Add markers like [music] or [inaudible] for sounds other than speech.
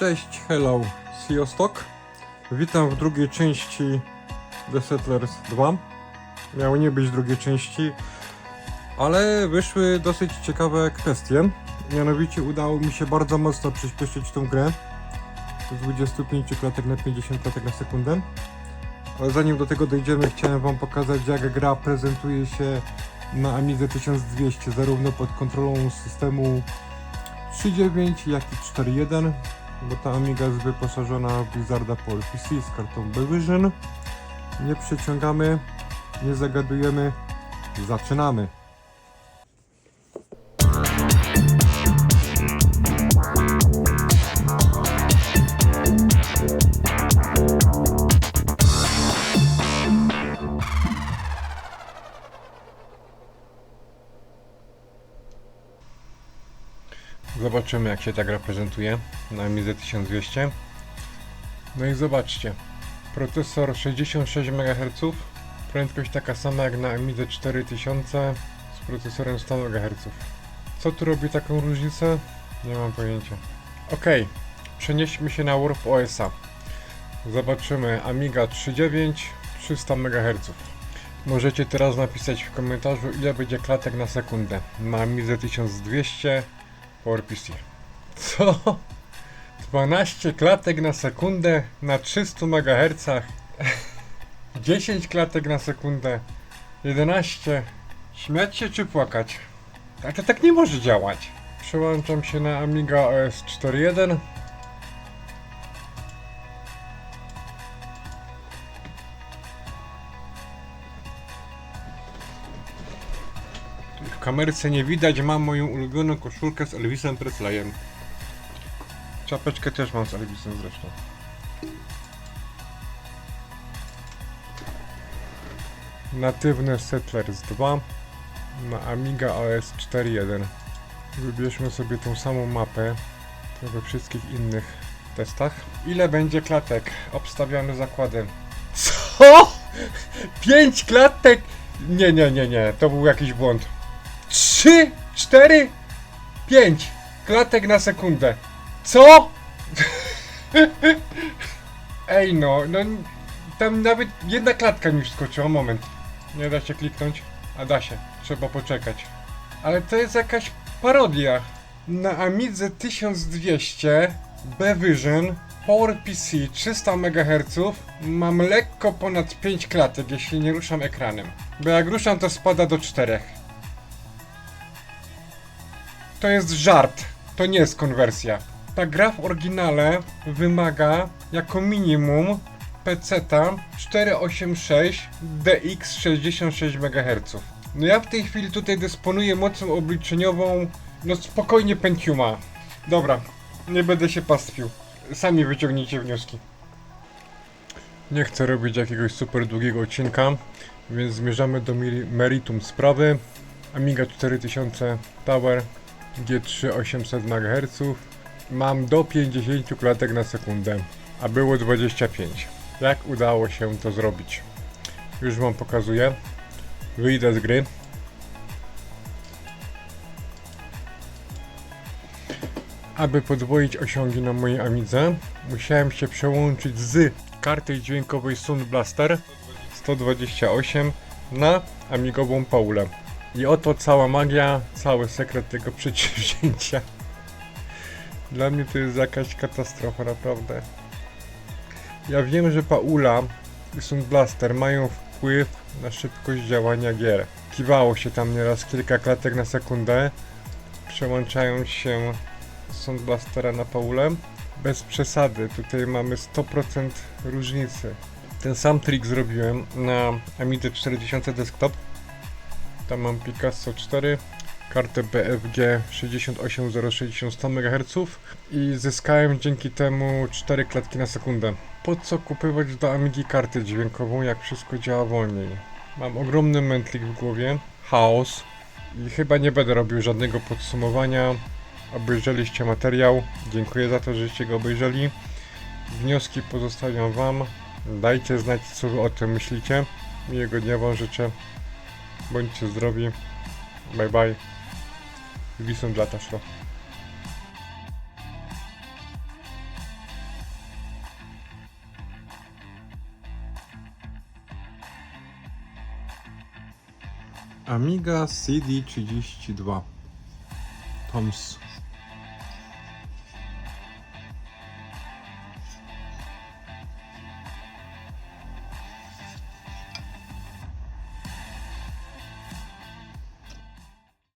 Cześć, hello, Siostok. Witam w drugiej części The Settlers 2. Miało nie być drugiej części, ale wyszły dosyć ciekawe kwestie. Mianowicie udało mi się bardzo mocno przyspieszyć tą grę z 25 klatek na 50 klatek na sekundę. Ale zanim do tego dojdziemy, chciałem Wam pokazać jak gra prezentuje się na Amidze 1200, zarówno pod kontrolą systemu 3.9 jak i 4.1 bo ta Amiga jest wyposażona w Blizzarda Pol PC z kartą Bevision. Nie przeciągamy, nie zagadujemy, zaczynamy. Zobaczymy jak się ta gra prezentuje na Amidze 1200. No i zobaczcie. Procesor 66 MHz, prędkość taka sama jak na Amidze 4000 z procesorem 100 MHz. Co tu robi taką różnicę? Nie mam pojęcia. Ok, przenieśmy się na Warp OS-a. Zobaczymy Amiga 3.9 300 MHz. Możecie teraz napisać w komentarzu ile będzie klatek na sekundę na Amidze 1200 PowerPC. Co? 12 klatek na sekundę na 300 MHz. 10 klatek na sekundę. 11. Śmiać się czy płakać? Ale to tak nie może działać. Przełączam się na Amiga OS 4.1. kamerce nie widać, mam moją ulubioną koszulkę z Elvisem Presleyem. Czapeczkę też mam z Elvisem zresztą. Natywny Settlers 2 na Amiga OS 4.1. Wybierzmy sobie tą samą mapę, co we wszystkich innych testach. Ile będzie klatek? Obstawiamy zakładem. CO?! [laughs] 5 klatek? Nie, nie, nie, nie, to był jakiś błąd. 3, 4, 5 klatek na sekundę. Co? [laughs] Ej no, no tam nawet jedna klatka mi wskoczyła, moment. Nie da się kliknąć? A da się, trzeba poczekać. Ale to jest jakaś parodia. Na Amidze 1200 Bevision PowerPC 300 MHz mam lekko ponad 5 klatek, jeśli nie ruszam ekranem. Bo jak ruszam to spada do 4. To jest żart. To nie jest konwersja. Ta gra w oryginale wymaga jako minimum PC-ta 486 DX 66 MHz. No ja w tej chwili tutaj dysponuję mocą obliczeniową, no spokojnie Pentiuma. Dobra, nie będę się pastwił. Sami wyciągnijcie wnioski. Nie chcę robić jakiegoś super długiego odcinka, więc zmierzamy do meri- meritum sprawy. Amiga 4000 Tower G3 800 MHz. Mam do 50 klatek na sekundę, a było 25. Jak udało się to zrobić? Już wam pokazuję. Wyjdę z gry. Aby podwoić osiągi na mojej Amidze, musiałem się przełączyć z karty dźwiękowej Sound Blaster 128 na amigową Paulę. I oto cała magia, cały sekret tego przedsięwzięcia. Dla mnie to jest jakaś katastrofa, naprawdę. Ja wiem, że Paula i Sound Blaster mają wpływ na szybkość działania gier. Kiwało się tam nieraz kilka klatek na sekundę, przełączając się z Blastera na Paulę. Bez przesady, tutaj mamy 100% różnicy. Ten sam trik zrobiłem na Amidze 40 Desktop. Tam mam Picasso 4, kartę BFG 68060 100 MHz i zyskałem dzięki temu 4 klatki na sekundę. Po co kupować do Amigi kartę dźwiękową, jak wszystko działa wolniej? Mam ogromny mętlik w głowie, chaos i chyba nie będę robił żadnego podsumowania. Obejrzeliście materiał, dziękuję za to, żeście go obejrzeli. Wnioski pozostawiam Wam. Dajcie znać, co Wy o tym myślicie. Miłego dnia Wam życzę. Bądźcie zdrowi. Bye bye. Wisą dla Taszro. Amiga CD32 Toms